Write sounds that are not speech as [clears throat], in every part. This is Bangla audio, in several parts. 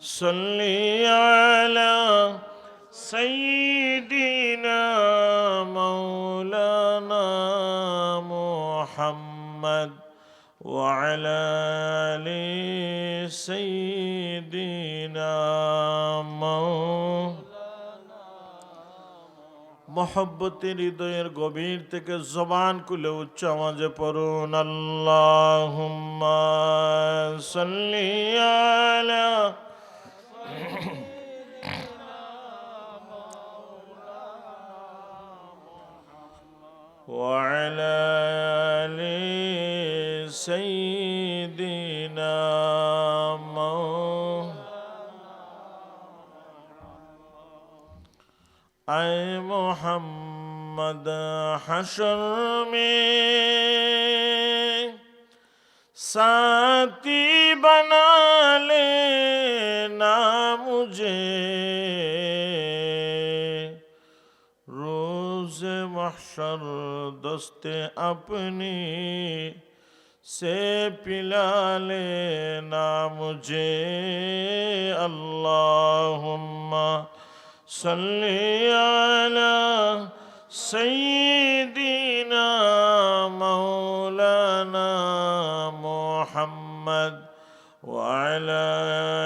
صل على سيدنا مولانا محمد وعلى ال سيدنا مولانا মহব্বতের হৃদয়ের গভীর থেকে জবান খুলে উচ্চ আওয়াজে পড়ুন আল্লাহ সাল্লি আলা وعلى آل سيدنا اے محمد حشر میں साथी बना लेना मुझे रोज महशर दस्ते अपनी से पिला लेना मुझे अल्लाहुम्मा सल्ली अला सैदीना محمد وعلى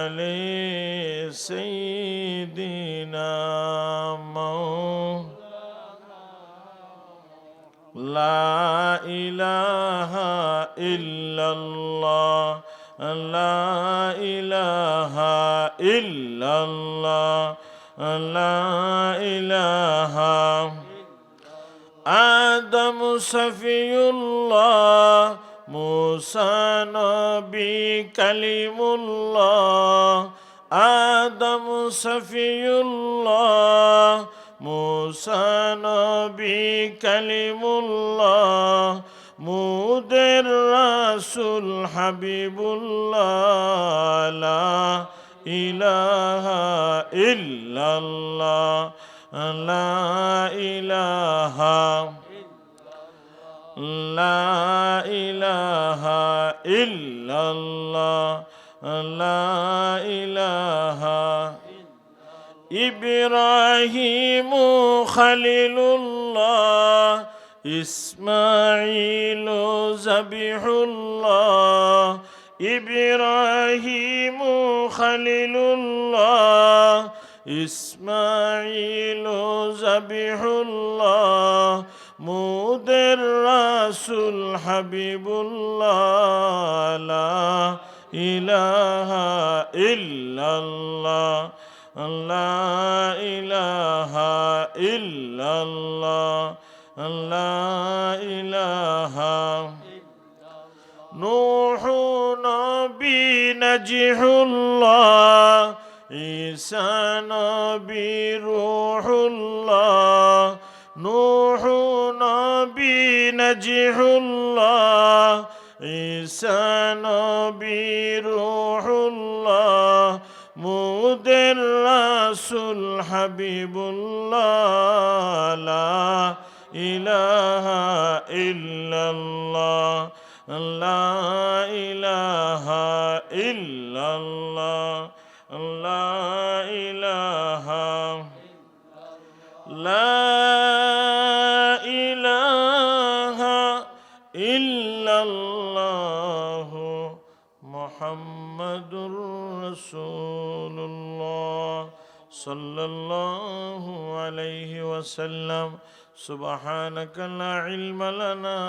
آل سيدنا لا إله إلا الله لا إله إلا الله لا إله آدم صفي الله মুসানবী কালিমুল্লাহ আদম সফিউল্লাহ মুসানবী কালিমুল্লাহ মুদের রাসুল হাবিবুল্লাহ ইলাহা ইল্লাল্লাহ লা ইলাহা لا إله إلا الله. لا إله إبراهيم خليل الله إسماعيل ذبح الله إبراهيم خليل الله إسماعيل ذبح الله মুদের রাসুল হাবিবুল্লাহ লা ইলাহা ইল্লাল্লাহ লা ইলাহা ইল্লাল্লাহ লা ইলাহা নূহ নবী নজিহুল্লাহ ঈসা নবী রূহুল্লাহ নূহ নবী নজিহুল্লাহ, ঈসা নবী রূহুল্লাহ, মুদের রাসুল হাবিবুল্লাহ, লা ইলাহা ইল্লাল্লাহ, লা ইলাহা ইল্লাল্লাহ, লা ইল্লাল্লাহ মুহাম্মাদুর রাসূলুল্লাহ সাল্লাল্লাহু আলাইহি ওয়াসাল্লাম। সুবহানাকা লা ইলমা লানা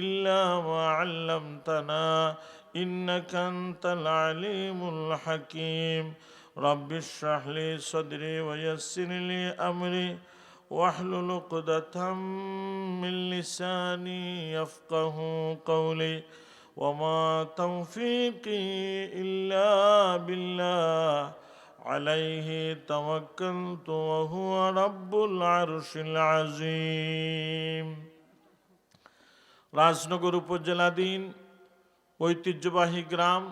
ইল্লা মা 'আল্লামতানা ইন্নাকা আনতাল আলিমুল হাকীম। রব্বিশরাহ লি সাদরি ওয়া ইয়াসসির লি আমরি। واحلل عقدة من لساني يفقه قولي وما توفيقي إلا بالله عليه توكلت وهو رب العرش العظيم রাজনগর উপজেলাধীন ঐতিহ্যবাহী গ্রাম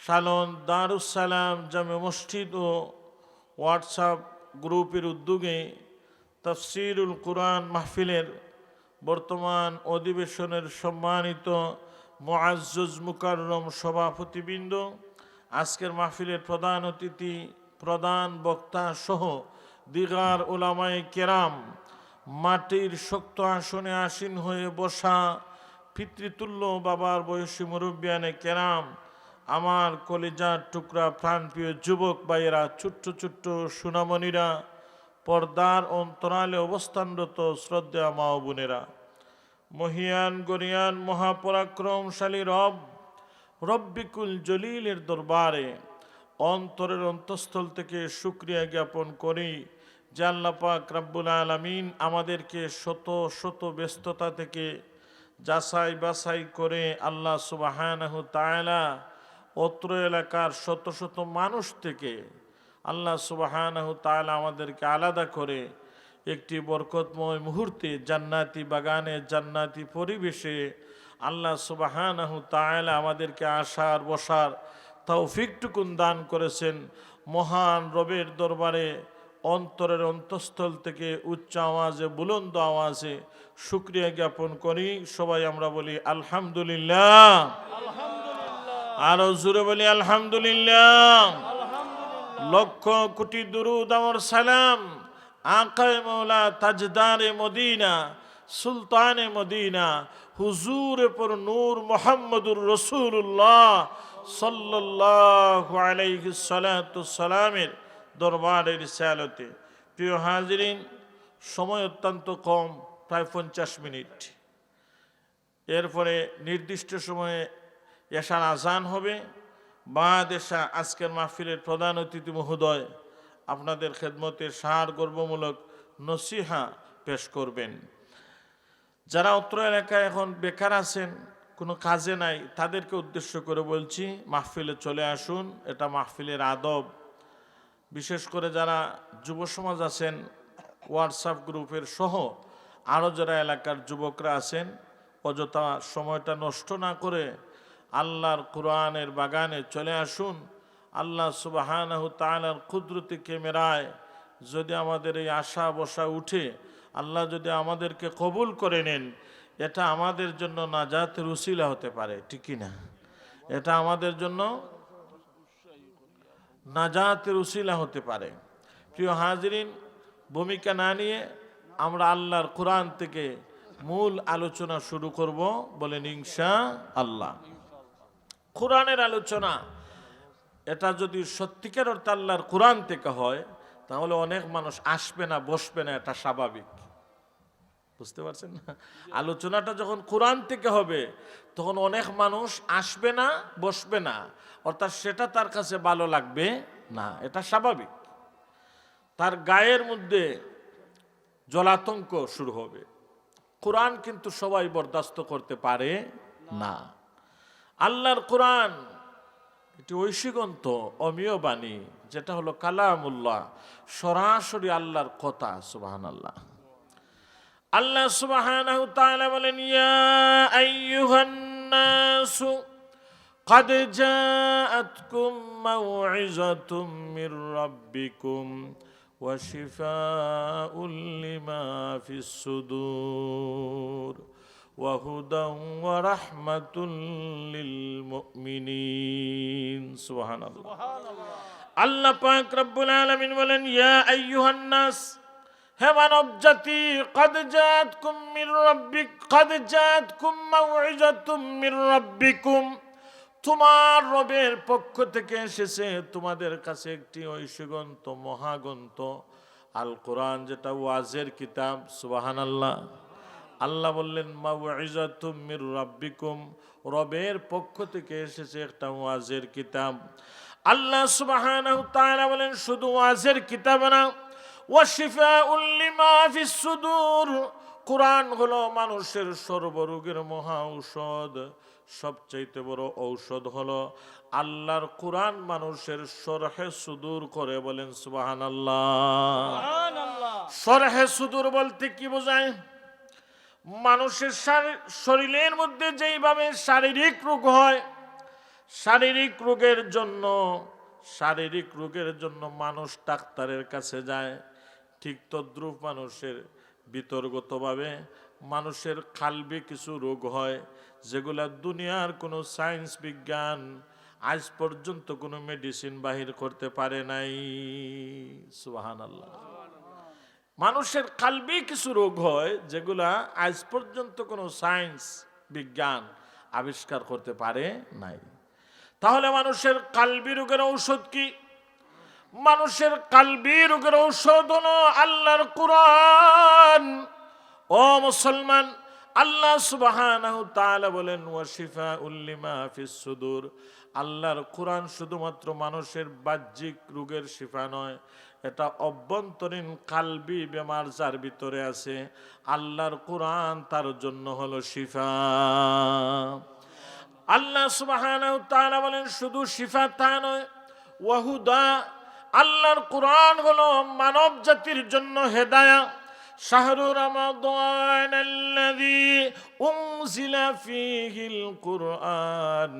সালন দারুসালাম জামে মসজিদ ও হোয়াটসঅ্যাপ গ্রুপের উদ্যোগে তফসিরুল কোরআন মাহফিলের বর্তমান অধিবেশনের সম্মানিত মোয়াজ্জুজ মুকাররম সভাপতিবৃন্দ, আজকের মাহফিলের প্রধান অতিথি, প্রধান বক্তা সহ দিগার ওলামায়ে কেরাম মাটির শক্ত আসনে আসীন হয়ে বসা পিতৃতুল্য বাবার বয়সী মুরব্বিয়ানে কেরাম, আমার কলেজার টুকরা প্রাণপ্রিয় যুবক ভাইয়েরা, ছোট্ট ছোট্ট সুনামণিরা পর্দার অন্তরালে অবস্থানরত শ্রদ্ধা মা বোনেরা, মহিয়ান গরিয়ান মহাপরাক্রমশালী রব, রব্বিকুল জলিলের দরবারে অন্তরের অন্তঃস্থল থেকে সুক্রিয়া জ্ঞাপন করি। আল্লাহ রাব্বুল আলামিন আমাদেরকে শত শত ব্যস্ততা থেকে যাচাই বাছাই করে আল্লাহ তাআলা অত্র এলাকার শত শত মানুষ থেকে আল্লাহ সুবাহানাহু তাআলা আমাদেরকে আলাদা করে একটি বরকতময় মুহূর্তে জান্নাতি বাগানে জান্নাতি পরিবেশে আল্লাহ সুবাহানাহু তাআলা আমাদেরকে আসার বসার তৌফিকটুকুন দান করেছেন। মহান রবের দরবারে অন্তরের অন্তঃস্থল থেকে উচ্চ আওয়াজে বুলন্দ আওয়াজে শুক্রিয়া জ্ঞাপন করি। সবাই আমরা বলি আলহামদুলিল্লাহ। আরও জুড়ে বলি আলহামদুলিল্লাহ। লক্ষ কোটি দুরুদ আমার সালাম। আকায় মৌলা তাজদারে মদিনা, সুলতানে মদিনা, হুজুরে পর নূর মোহাম্মদুর রসুল্লাহ সাল্লাহ আলাইহি সালাতু সালামের দরবারের সালতে প্রিয় হাজিরিন, সময় অত্যন্ত কম, প্রায় পঞ্চাশ মিনিট। এরপরে নির্দিষ্ট সময়ে এশার আজান হবে। বাদ এশা আজকের মাহফিলের প্রধান অতিথি মহোদয় আপনাদের খেদমতে সার গর্বমূলক নসিহা পেশ করবেন। যারা অত্র এলাকায় এখন বেকার আছেন, কোনো কাজে নাই, তাদেরকে উদ্দেশ্য করে বলছি মাহফিলে চলে আসুন, এটা মাহফিলের আদব। বিশেষ করে যারা যুব সমাজ আছেন হোয়াটসঅ্যাপ গ্রুপের সহ আরও যারা এলাকার যুবকরা আছেন, অযথা সময়টা নষ্ট না করে আল্লাহর কোরআনের বাগানে চলে আসুন। আল্লাহ সুবাহানাহু তাআলার কুদরতি ক্যামেরায় যদি আমাদের এই আশা বসা উঠে, আল্লাহ যদি আমাদেরকে কবুল করে নেন, এটা আমাদের জন্য নাজাতের উসিলা হতে পারে ঠিকই না? এটা আমাদের জন্য নাজাতের উসিলা হতে পারে। প্রিয় হাজরিন, ভূমিকা না নিয়ে আমরা আল্লাহর কোরআন থেকে মূল আলোচনা শুরু করব বলেন ইনশা আল্লাহ কোরআনের আলোচনা। এটা যদি সত্যিকার অর্থে আল্লাহর কোরআন থেকে হয়, তাহলে অনেক মানুষ আসবে না, বসবে না, এটা স্বাভাবিক। বুঝতে পারছেন না? আলোচনাটা যখন কোরআন থেকে হবে, তখন অনেক মানুষ আসবে না, বসবে না। অর্থাৎ সেটা তার কাছে ভালো লাগবে না, এটা স্বাভাবিক। তার গায়ের মধ্যে জলাতঙ্ক শুরু হবে। কোরআন কিন্তু সবাই বরদাস্ত করতে পারে না। আল্লাহর কোরআন এটি ঐশীগন্ত অমীয় বাণী যেটা হলো কালামুল্লাহ সরাসরি আল্লাহর কথা সুবাহান আল্লাহ আল্লাহ সুবহানাহু তাআলা বলেন ইয়া আইয়ুহান নাসু قد جاءتكم موعظة من ربكم وشفاء لما في الصدور وهدى ورحمة للمؤمنين سبحان الله আল্লাহ পাক রব্বুল আলামিন বলেন ইয়া আইয়ুহান নাস হে মানব জাতি কদ জাতকুম মির রাব্বিক কদ জাতকুম মাউইজাতুম মির রাব্বিকুম তোমার রবের পক্ষ থেকে এসেছে তোমাদের কাছে একটি ঐশগন্ত মহাগন্ত আল কোরআন যেটা ওয়াজের কিতাব সুবহানাল্লাহ আল্লাহ বললেন মাউইজাতুম মির রাব্বিকুম। রবের পক্ষ থেকে এসেছে একটা ওয়াজের কিতাব। আল্লাহ সুবহানাহু তাআলা বলেন শুধু ওয়াজের কিতাব না ওয়াশিফাউল লিমা ফিস সুদূর। কোরআন হলো মানুষের সর্বরোগের মহা ঔষধ। সবচাইতে বড় ঔষধ হলো আল্লাহর কোরআন মানুষের সরহে সুদূর করে বলেন সুবাহান আল্লাহ সরহে সুদূর বলতে কি বোঝায়? মানুষের শারী- শরীরের মধ্যে যেইভাবে শারীরিক রোগ হয়, শারীরিক রোগের জন্য, শারীরিক রোগের জন্য মানুষ ডাক্তারের কাছে যায়। ঠিক তদ্রুপ মানুষের বিতর্গতভাবে মানুষের খালবি কিছু রোগ হয়, যেগুলা দুনিয়ার কোনো সায়েন্স বিজ্ঞান আজ পর্যন্ত কোনো মেডিসিন বাহির করতে পারে নাই। সুহান আল্লাহ মানুষের কালবি কিছু রোগ হয় যেগুলা আজ পর্যন্ত কোনো সায়েন্স, বিজ্ঞান আবিষ্কার করতে পারে নাই। তাহলে মানুষের কালবি রোগের ঔষধ কি? মানুষের কালবি রোগের ঔষধ হলো আল্লাহর কোরআন। ও মুসলমান, আল্লাহ সুবহানাহু তাআলা বলেন ওয়াশিফা উল্লিমা ফিস সুদূর। আল্লাহর কোরআন শুধুমাত্র মানুষের বাহ্যিক রোগের শিফা নয় এটা অভ্যন্তরীণ কালবি বেমার যার ভিতরে আছে, আল্লাহর কোরআন তার জন্য হলো শিফা। আল্লাহ তাআলা বলেন, শুধু শিফা তা নয়, ওয়াহুদা, আল্লাহর কোরআন হলো মানব জাতির জন্য হেদায়া। রমাদান আল্লাযী উনজিলা ফীহিল কুরআন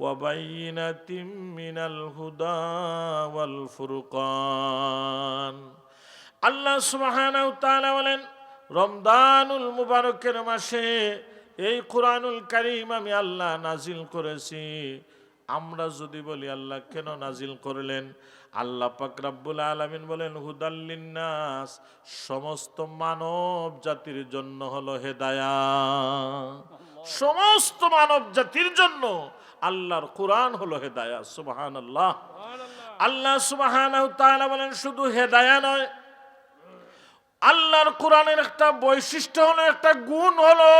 ওয়া বাইয়িনাতিম মিনাল হুদা ওয়াল ফুরকান। আল্লাহ সুবহানাহু তাআলা বলেন, রমদানুল মুবারকের মাসে এই কোরআনুল কারীম আমি আল্লাহ নাজিল করেছি। আমরা যদি বলি আল্লাহ কেন নাজিল করলেন? আল্লাহ পাক রাব্বুল আলামিন বলেন হুদাল্লিন্নাস সমস্ত মানব জাতির জন্য হলো হেদায়া সমস্ত মানব জাতির জন্য আল্লাহর কোরআন হলো হেদায়া সুবহানাল্লাহ। আল্লাহ আল্লাহ তাআলা বলেন শুধু হেদায়া নয় আল্লাহর কোরআনের একটা বৈশিষ্ট্য হলো একটা গুণ হলো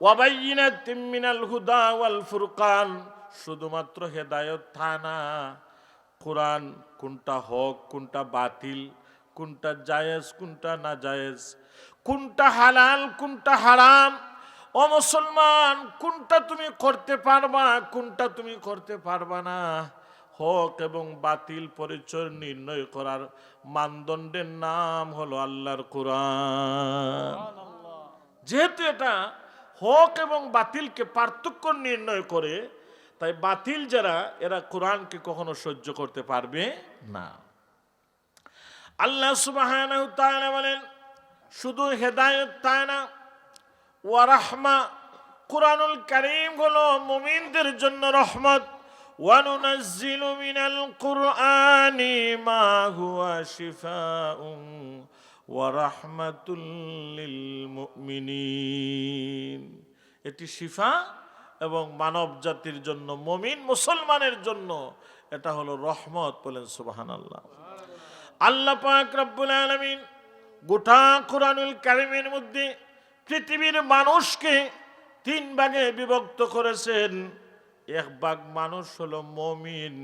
ওয়াবাইয়িনাতিম মিনাল হুদা ওয়াল ফুরকান। শুধুমাত্র হেদায়ত থানা কোরআন কোনটা হক কোনটা বাতিল কোনটা জায়েজ কোনটা না জায়েজ কোনটা হালাল কোনটা হারাম ও মুসলমান, কোনটা তুমি করতে পারবা, কোনটা তুমি করতে পারবা না? হক এবং বাতিল পরিচয় নির্ণয় করার মানদণ্ডের নাম হলো আল্লাহর কোরআন। যেহেতু এটা হক এবং বাতিলকে পার্থক্য নির্ণয় করে, তাই বাতিল যারা, এরা কোরআনকে কখনো সহ্য করতে পারবে না। আল্লাহ তাআলা বলেন, শুধু হেদায়েত তাই না ওয়া রাহমা, কোরআনুল কারীম হলো মুমিনদের জন্য রহমত। কুরআনি মা হুয়া শিফাউন। ওয়া রাহমাতুল লিল মুমিনিন। এটি শিফা এবং মানব জাতির জন্য, মমিন মুসলমানের জন্য এটা হলো রহমত বলেন সুবহানাল্লাহ। আল্লাহ আল্লাহ পাক রব্বুল আলামিন গোটা কোরআনুল কারিমের মধ্যে পৃথিবীর মানুষকে তিন ভাগে বিভক্ত করেছেন। এক ভাগ মানুষ হলো মমিন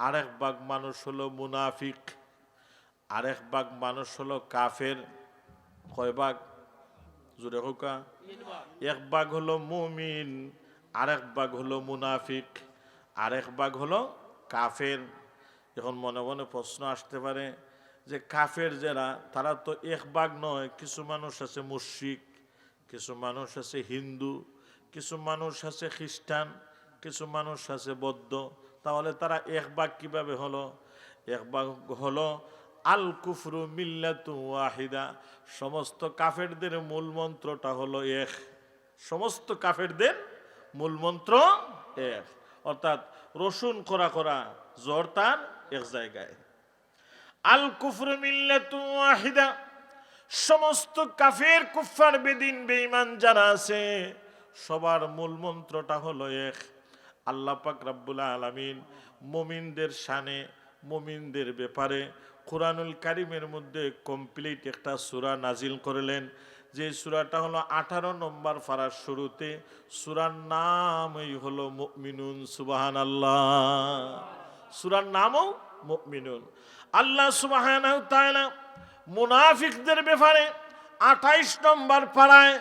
আরেক ভাগ মানুষ হলো মুনাফিক আরেক ভাগ মানুষ হলো কাফের। কয় ভাগ? জুড়ে হোকা এক ভাগ হলো মুমিন আরেক ভাগ হলো মুনাফিক আরেক ভাগ হলো কাফের। এখন মনে মনে প্রশ্ন আসতে পারে যে কাফের যারা তারা তো এক ভাগ নয় কিছু মানুষ আছে মুশরিক। কিছু মানুষ আছে হিন্দু, কিছু মানুষ আছে খ্রিস্টান, কিছু মানুষ আছে বৌদ্ধ। তাহলে তারা এক বাক কীভাবে হলো? এক বাক হলো, আল কুফরু মিল্লাতু ওয়াহিদা। সমস্ত কাফেরদের মূল মন্ত্রটা হলো এক। সমস্ত কাফেরদের মূল মন্ত্র এক। অর্থাৎ রসুন করা করা জ্বর তার এক জায়গায়। আল কুফরু মিল্লাতু ওয়াহিদা। সমস্ত কাফের কুফার বেদিন বেঈমান যারা আছে, সবার মূল মন্ত্রটা হলো এক, আল্লাহ পাক রাব্বুল আলামিন মুমিনদের শানে, মুমিনদের ব্যাপারে কোরআনুল কারিমের মধ্যে কমপ্লিট একটা সূরা নাজিল করলেন। যে সূরাটা হলো আঠারো নম্বর ফারার শুরুতে, সূরার নামই হলো মুমিনুন, সুবহানাল্লাহ। সূরার নামও মুমিনুন। আল্লাহ সুবহানাহু তাআলা মুনাফিকদের ব্যাপারে আঠাইশ নম্বর পাড়ায়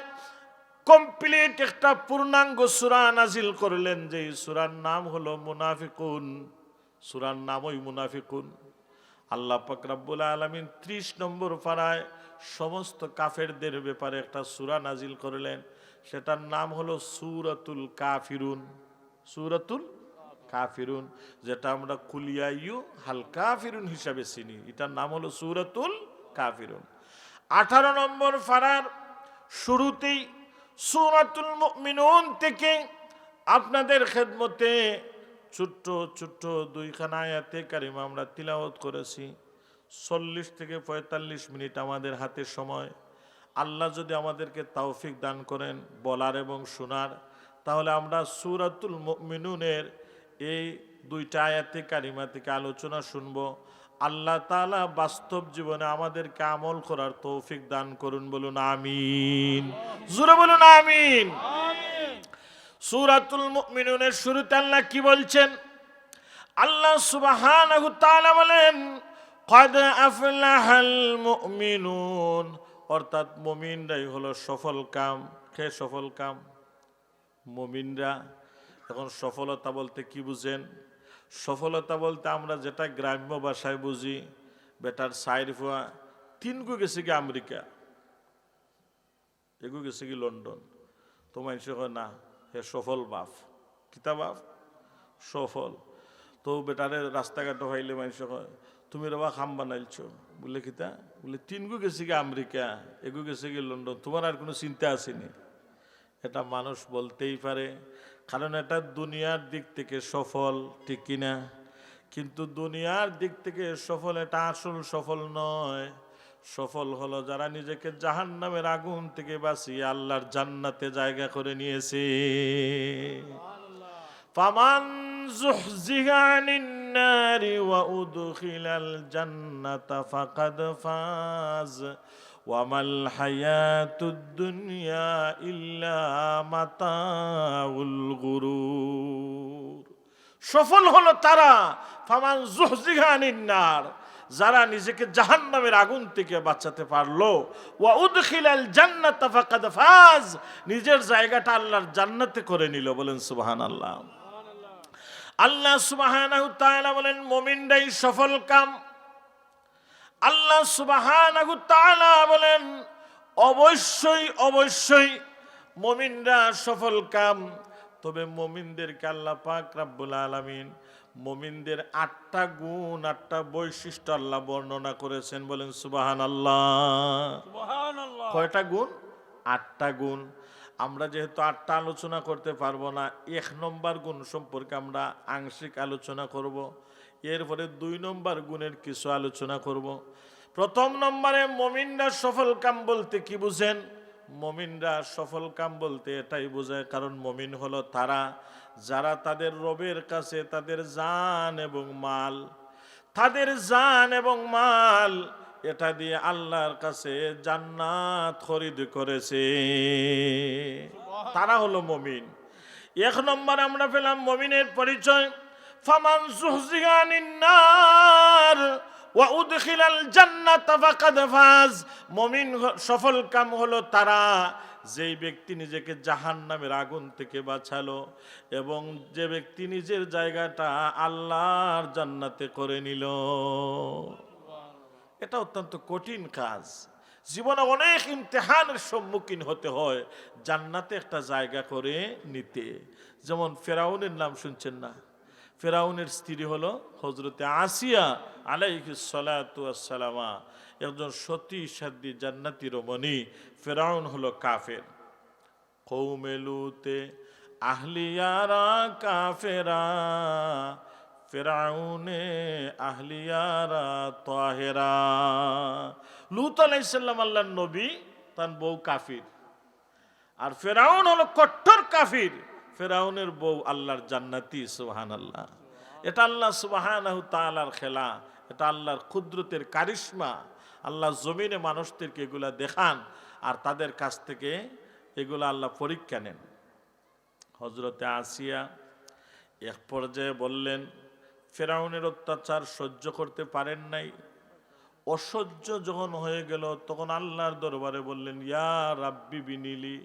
কমপ্লিট একটা পূর্ণাঙ্গ সুরা নাজিল করলেন যে সুরার নাম হলো মুনাফিকুন। সুরার নাম ওই মুনাফিকুন। আল্লাহ পাক রাব্বুল আলামিন ত্রিশ নম্বর পাড়ায় সমস্ত কাফেরদের ব্যাপারে একটা সুরা নাজিল করলেন। সেটার নাম হলো সুরাতুল কাফিরুন। সুরাতুল কাফিরুন, যেটা আমরা কুলিয়াইয়ু হালকা ফিরুন হিসাবে চিনি। এটার নাম হলো সুরাতুল কাফিরুন। আঠারো নম্বর ফারার শুরুতেই সুরাতুল মুমিনুন থেকে আপনাদের খেদমতে ছোট্ট ছোট্ট দুইখানা আয়াতে কারিমা আমরা তিলাওয়াত করেছি। চল্লিশ থেকে পঁয়তাল্লিশ মিনিট আমাদের হাতে সময়। আল্লাহ যদি আমাদেরকে তৌফিক দান করেন বলার এবং শোনার, তাহলে আমরা সুরাতুল মিনুনের এই দুইটা আয়াতে কারিমা থেকে আলোচনা শুনব। আল্লাহ তালা বাস্তব জীবনে আমাদেরকে আমল করার তৌফিক দান করুন, বলুন আমিন। জুড়ে বলুন আমিন। সুরাতুল মুমিনুনের শুরুতে আল্লাহ কি বলছেন? আল্লাহ সুবাহান বলেন, কদ আফলাহাল মুমিনুন। অর্থাৎ মুমিনরাই হলো সফল কাম। খে সফল কাম? মুমিনরা। এখন সফলতা বলতে কি বুঝেন? সফলতা বলতে আমরা যেটা গ্রাম্য ভাষায় বুঝি, বেটার সাইড ফুয়া তিন গু গেছে কি আমেরিকা। এগু গেছে কি লন্ডন। তো মানুষ না, হে সফল বাপ। কিতা বাপ? সফল। তো বেটারে রাস্তাঘাটে হইলে মানুষ তুমি রবা খাম বানাইছ বলে কিতা বলে তিন গু গেছে কি আমেরিকা, এগু গেছে কি লন্ডন। তোমার আর কোনো চিন্তা আসেনি এটা মানুষ বলতেই পারে। কারণ এটা দুনিয়ার দিক থেকে সফল, ঠিক কিনা কিন্তু দুনিয়ার দিক থেকে সফল এটা আসল সফল নয়। সফল হলো যারা নিজেকে জাহান নামের আগুন থেকে বাঁচিয়ে আল্লাহর জান্নাতে জায়গা করে নিয়েছে। ফামান ওয়া ফাকাদ ফাজ। ওয়ামাল হায়াতুদ দুনিয়া ইল্লা মাতাউল গুরুর সফল হলো তারা, ফামান জুহজিহা আনিন নার যারা নিজেকে জাহান্নামের আগুন থেকে বাঁচাতে পারল। ওয়া উদখিলাল জান্নাতা ফাকাদ ফাজ, নিজের জায়গাটা আল্লাহর জান্নাতে করে নিল বলেন সুবহানাল্লাহ। আল্লাহ সুবহানাহু তাআলা বলেন, মুমিনরাই সফল কাম আল্লাহ সুবহানাহু তাআলা বলেন অবশ্যই অবশ্যই মমিনরা সফল কাম তবে মুমিনদেরকে আল্লাহ পাক রাব্বুল আলামিন মমিনদের আটটা গুণ আটটা বৈশিষ্ট্য আল্লাহ বর্ণনা করেছেন বলেন সুবহানাল্লাহ। সুবহানাল্লাহ। কয়টা গুণ? আটটা গুণ। আমরা যেহেতু আটটা আলোচনা করতে পারব না এক নম্বর গুণ সম্পর্কে আমরা আংশিক আলোচনা করব। এরপরে দুই নম্বর গুণের কিছু আলোচনা করব। প্রথম নম্বরে মমিনরা সফল কাম বলতে কি বুঝেন? মমিনরা সফল কাম বলতে এটাই বোঝায়, কারণ মমিন হলো তারা, যারা তাদের রবের কাছে তাদের জান এবং মাল, তাদের জান এবং মাল, এটা দিয়ে আল্লাহর কাছে জান্নাত খরিদ করেছে। তারা হলো মমিন। এক নম্বর আমরা পেলাম মমিনের পরিচয়। ফামান সুহজিগানিন নার ওয়া উদখিলাল জান্নাত ফাকাদ ফাজ মমিন সফল কাম হলো তারা, যেই ব্যক্তি নিজেকে জাহান্নামের আগুন থেকে বাঁচালো এবং যে ব্যক্তি নিজের জায়গাটা আল্লাহর জান্নাতে করে নিল। এটা অত্যন্ত কঠিন কাজ। জীবনে অনেক ইমতেহানের সম্মুখীন হতে হয় জান্নাতে একটা জায়গা করে নিতে। যেমন ফেরাউনের নাম শুনছেন না? ফেরাউনের স্ত্রী হলো হজরতে আসিয়া আলাইসালামা একজন সতী সাদ্দি জান্নাতি রমণী, ফেরাউন হলো কাফের। কৌমেলুতে আহলিয়ারা কাফেরা, ফেরাউনে আহলিয়ারা তাহেরা। লুত আলাইসাল্লাম আল্লাহ নবী, তার বউ কাফির। আর ফেরাউন হলো কট্টর কাফির। ফেরাউনের বউ আল্লাহর জান্নাতি সুবাহান আল্লাহ এটা আল্লাহ সুবাহান তালার খেলা, এটা আল্লাহর ক্ষুদ্রতের কারিশ্মা। আল্লাহ জমিনে মানুষদেরকে এগুলা দেখান আর তাদের কাছ থেকে এগুলো আল্লাহ পরীক্ষা নেন। হজরতে আসিয়া এক পর্যায়ে বললেন, ফেরাউনের অত্যাচার সহ্য করতে পারেন নাই। অসহ্য যখন হয়ে গেল তখন আল্লাহর দরবারে বললেন, ইয়া রাব্বি বিনিলি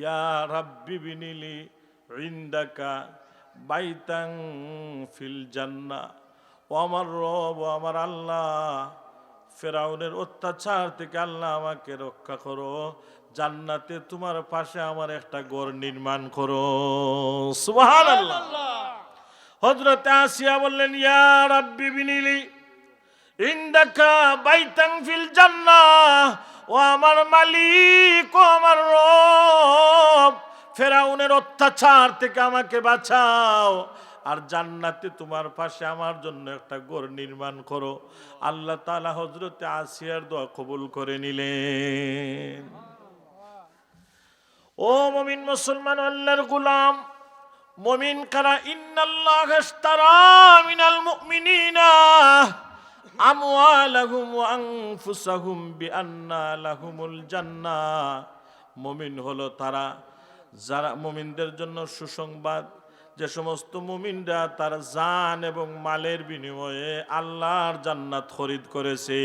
ইয়া রাব্বি বিনিলি ইন্দাকা বাইতাং ফিল জান্না। ও আমার রব আমার আল্লাহ, ফেরাউনের অত্যাচার থেকে আল্লাহ আমাকে রক্ষা করো। জান্নাতে তোমার পাশে আমার একটা ঘর নির্মাণ করো। সুবহানাল্লাহ। হযরত আসিয়া বললেন, ইয়া রাব্বি বিনিলি ইন্দাকা বাইতাং ফিল জান্নাহ ও আমার মালিক, ও আমার রব, ফেরাউনের অত্যাচার থেকে আমাকে বাঁচাও। আর জান্নাতে তোমার পাশে আমার জন্য একটা ঘর নির্মাণ করো। আল্লাহ তাআলা হজরতে আসিয়ার দোয়া কবুল করে নিলেন। ও মমিন মুসলমান আল্লাহর গুলাম, মমিন কারা? ইন্নাল্লাহ মিনাল মুমিনিনা। আমওয়ালাহুম ওয়া আনফুসাহুম বিআন্না লাহুমুল জান্নাহ মমিন হলো তারা, যারা মমিনদের জন্য সুসংবাদ। যে সমস্ত মুমিনরা তার জান এবং মালের বিনিময়ে আল্লাহর জান্নাত খরিদ করেছে।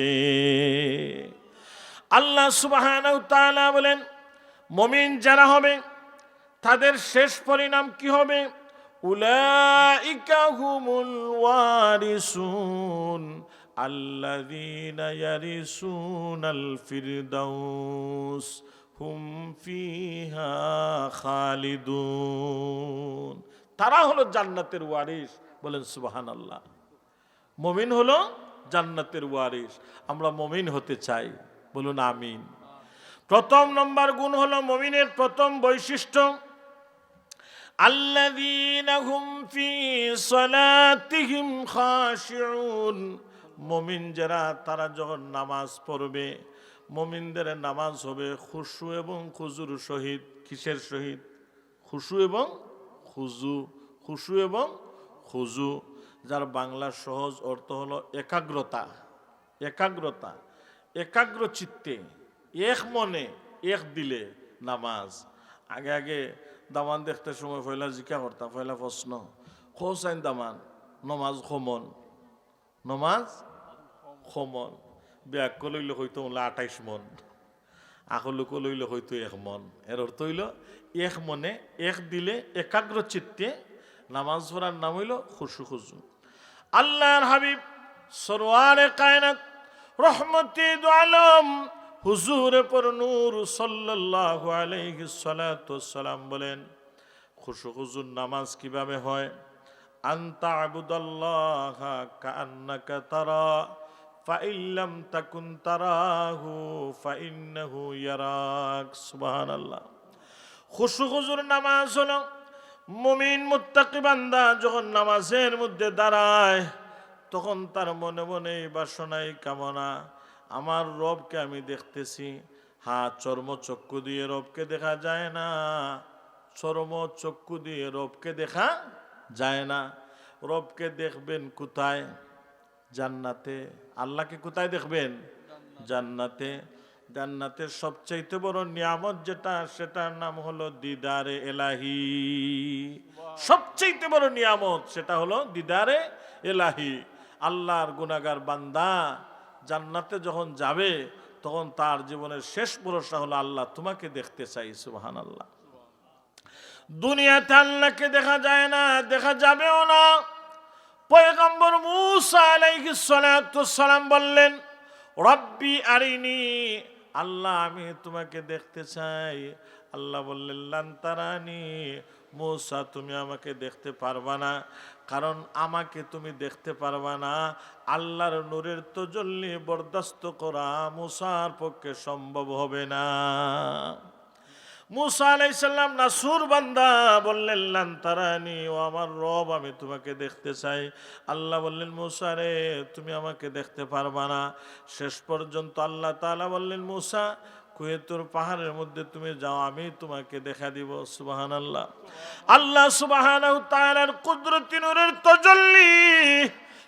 আল্লাহ সুবহানাহু তাআলা বলেন, মমিন যারা হবে, তাদের শেষ পরিণাম কি হবে? উলাইকা হুমুল ওয়ারিসুন। আল্লাযীনা ইয়ারিসুনাল ফিরদাউস হুম ফিহা খালিদুন তারা হলো জান্নাতের ওয়ারিস বলেন সুবাহান আল্লাহ মমিন হলো জান্নাতের ওয়ারিস আমরা মমিন হতে চাই। বলুন, আমিন। প্রথম নম্বর গুণ হলো মমিনের প্রথম বৈশিষ্ট্য। আল্লাযীনা হুম সালাতিহিম খাশিউন। মমিন যারা, তারা যখন নামাজ পড়বে, মমিনদের নামাজ হবে খুশু এবং খুজুর সহিত। কিসের সহিত? খুশু এবং খুজু, খুশু এবং খুজু। যার বাংলা সহজ অর্থ হলো একাগ্রতা একাগ্রতা, একাগ্র চিত্তে, এক মনে, এক দিলে নামাজ। আগে আগে দামান দেখতে সময় পয়লা জিজ্ঞা করতাম পয়লা প্রশ্ন। খোসাইন দামান, নমাজ খমন। নমাজ খমন, ব্যাক লইলে হয়তো ওলা আঠাইশ মন আকলুকো লইলে হয়তো এক মন। এর অর্থ হইল, এক মনে এক দিলে একাগ্র চিত্তে নামাজ পড়ার নাম হইল খুশু খুশু আল্লাহর হাবিব সরোয়ারে কায়নাত রহমতে আলম হুজুরে পর নূর সাল্লাল্লাহু আলাইহি সালাম বলেন খুশু খুজুর নামাজ কীভাবে হয়? আন্তা ফাইল্লাম তাকুন নামাজ হলো যখন নামাজের মধ্যে দাঁড়ায়, তখন তার মনে মনে বাসনাই কামনা, আমার রবকে আমি দেখতেছি হ্যাঁ চর্ম চক্ষু দিয়ে রবকে দেখা যায় না, চর্ম চক্ষু দিয়ে রবকে দেখা যায় না। রবকে দেখবেন কোথায়? জান্নাতে। আল্লাহকে কোথায় দেখবেন? জান্নাতে। জান্নাতের সবচাইতে বড় নিয়ামত যেটা, সেটার নাম হলো দিদারে এলাহি। সবচাইতে বড় নিয়ামত সেটা হলো দিদারে এলাহি। আল্লাহর গুনাগার বান্দা জান্নাতে যখন যাবে, তখন তার জীবনের শেষ ভরসা হলো আল্লাহ তোমাকে দেখতে চাই সুবাহান আল্লাহ দুনিয়াতে আল্লাহকে দেখা যায় না, দেখা যাবেও না। পয়গম্বর মুসা আলাইহিস সালাতু সালাম বললেন, রব্বি আরিনি, আল্লাহ, আমি তোমাকে দেখতে চাই। আল্লাহ বললেন লান্তারানি মূসা, তুমি আমাকে দেখতে পারবা না। কারণ আমাকে তুমি দেখতে পারবা না। আল্লাহর নূরের তজল্লি বরদাস্ত করা মুসার পক্ষে সম্ভব হবে না। মুসা আলাইসাল্লাম নাসুর বান্দা। বললেন লান্তারানি ও আমার রব, আমি তোমাকে দেখতে চাই। আল্লাহ বললেন, মুসা রে, তুমি আমাকে দেখতে পারবা না। শেষ পর্যন্ত আল্লাহ তাআলা বললেন, মুসা, কুয়েতুর পাহাড়ের মধ্যে তুমি যাও, আমি তোমাকে দেখা দিব। সুবাহান আল্লাহ আল্লাহ সুবাহান তাআলার কুদরতি নূরের তজল্লি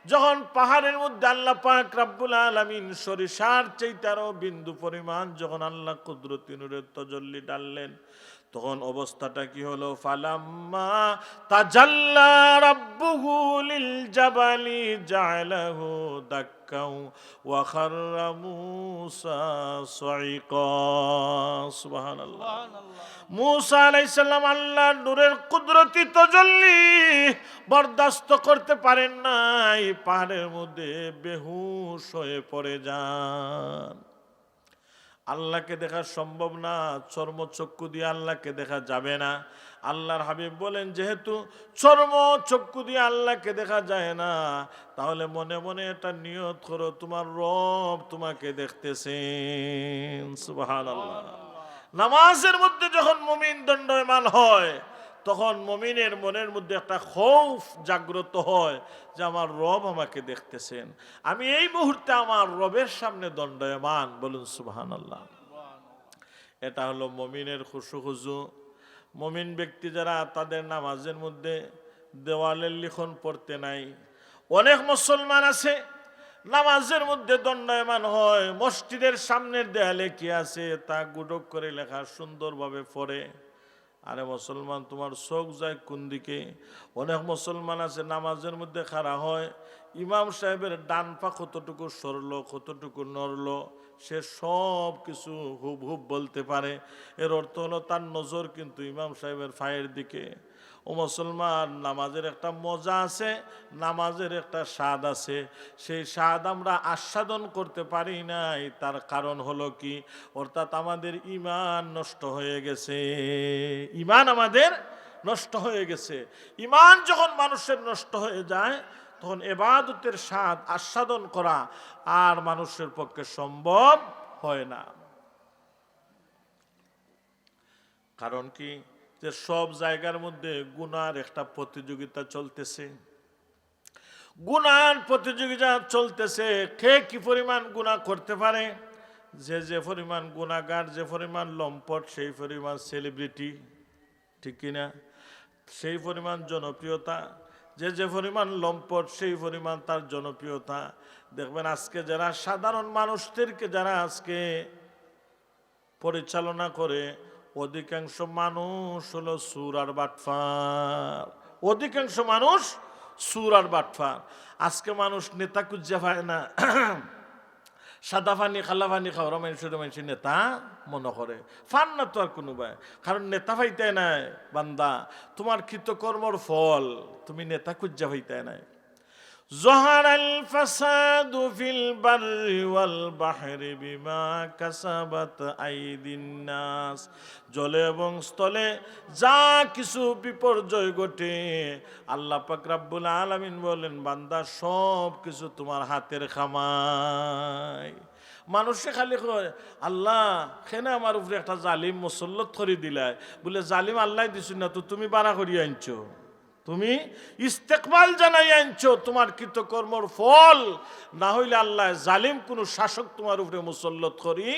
যখন পাহাড়ের মধ্যে আল্লাহ পাক রাব্বুল আলামিন সরিষার চেয়ে তারও বিন্দু পরিমাণ, যখন আল্লাহ কুদরতি নূরের তজল্লি ডাললেন তখন অবস্থাটা কি হলো? ফালাম্মা তাজাল্লা রাব্বুহু লিল জাবালি জালাহু দাক্কাউ ওয়া খাররা মূসা সাইকা সুবহানাল্লাহ। মুসা আলাইসাল্লাম আল্লাহ নূরের কুদরতি তজল্লি বরদাস্ত করতে পারেন নাই, পাহাড়ের মধ্যে বেহুশ হয়ে পড়ে যান। আল্লাহকে দেখা সম্ভব না চর্ম চক্ষু দিয়ে আল্লাহকে দেখা যাবে না। আল্লাহর হাবিব বলেন যেহেতু চর্ম চক্ষু দিয়ে আল্লাহকে দেখা যায় না তাহলে মনে মনে এটা নিয়ত করো তোমার রব তোমাকে দেখতেছেন। আল্লাহ নামাজের মধ্যে যখন মুমিন দণ্ডয়মান হয় তখন মমিনের মনের মধ্যে একটা খৌফ জাগ্রত হয় যে আমার রব আমাকে দেখতেছেন। আমি এই মুহূর্তে আমার রবের সামনে দণ্ডয়মান, বলুন সুবহান আল্লাহ এটা হলো মমিনের খুশু খুশু মমিন ব্যক্তি যারা তাদের নামাজের মধ্যে দেওয়ালের লিখন পড়তে নাই। অনেক মুসলমান আছে, নামাজের মধ্যে দণ্ডায়মান হয়, মসজিদের সামনের দেয়ালে কি আছে তা গুডক করে লেখা সুন্দরভাবে পড়ে। আরে মুসলমান, তোমার চোখ যায় কোন দিকে? অনেক মুসলমান আছে, নামাজের মধ্যে খাড়া হয়। ইমাম সাহেবের ডান পা কতটুকু সরল, কতটুকু নরল সে সব কিছু হুব হুব বলতে পারে। এর অর্থ হলো তার নজর কিন্তু ইমাম সাহেবের ফায়ের দিকে। ও মুসলমান, নামাজের একটা মজা আছে, নামাজের একটা স্বাদ আছে। সেই স্বাদ আমরা আস্বাদন করতে পারি নাই, তার কারণ হলো কি? অর্থাৎ আমাদের ইমান নষ্ট হয়ে গেছে। ইমান আমাদের নষ্ট হয়ে গেছে। ইমান যখন মানুষের নষ্ট হয়ে যায়, তখন এবাদতের স্বাদ আস্বাদন করা আর মানুষের পক্ষে সম্ভব হয় না। কারণ কি? যে সব জায়গার মধ্যে গুনার একটা প্রতিযোগিতা চলতেছে। গুনার প্রতিযোগিতা চলতেছে, কে কি পরিমাণ গুণা করতে পারে? যে যে পরিমাণ গুণাগার যে পরিমাণ লম্পট, সেই পরিমাণ সেলিব্রিটি ঠিক কিনা সেই পরিমাণ জনপ্রিয়তা, যে যে পরিমাণ লম্পট, সেই পরিমাণ তার জনপ্রিয়তা। দেখবেন আজকে যারা সাধারণ মানুষদেরকে যারা আজকে পরিচালনা করে অধিকাংশ মানুষ হলো সুর আর বাটফার। অধিকাংশ মানুষ সুর আর বাটফার। আজকে মানুষ নেতা কুজ্জা পায় না। [clears throat] সাদা পানি খালা পানি খাওয়ার মানুষের মানুষ নেতা মনে করে। ফান না তো আর কোনো ভাই কারণ নেতা পাইতে নাই, বান্দা। তোমার কৃতকর্মর ফল তুমি নেতা কুজ্জা পাইতে নাই। ظهر الفساد في البر والبحر بما كسبت أيدي الناس জলে এবং স্থলে যা কিছু বিপর্যয় ঘটে আল্লাহ পাক রাব্বুল আলামিন বলেন বান্দা সব কিছু তোমার হাতের খামাই মানুষে খালি কয় আল্লাহ খেনে আমার উপরে একটা জালিম মুসল্লত করে দিলাই বলে জালিম আল্লাহ দিছু না তো তুমি বাড়া করিয়া আনছো তুমি ইস্তেকবাল জানাই আনছো, তোমার কৃতকর্মর ফল। না হইলে আল্লাহ জালিম কোন শাসক তোমার উপরে মুসল্লত করি।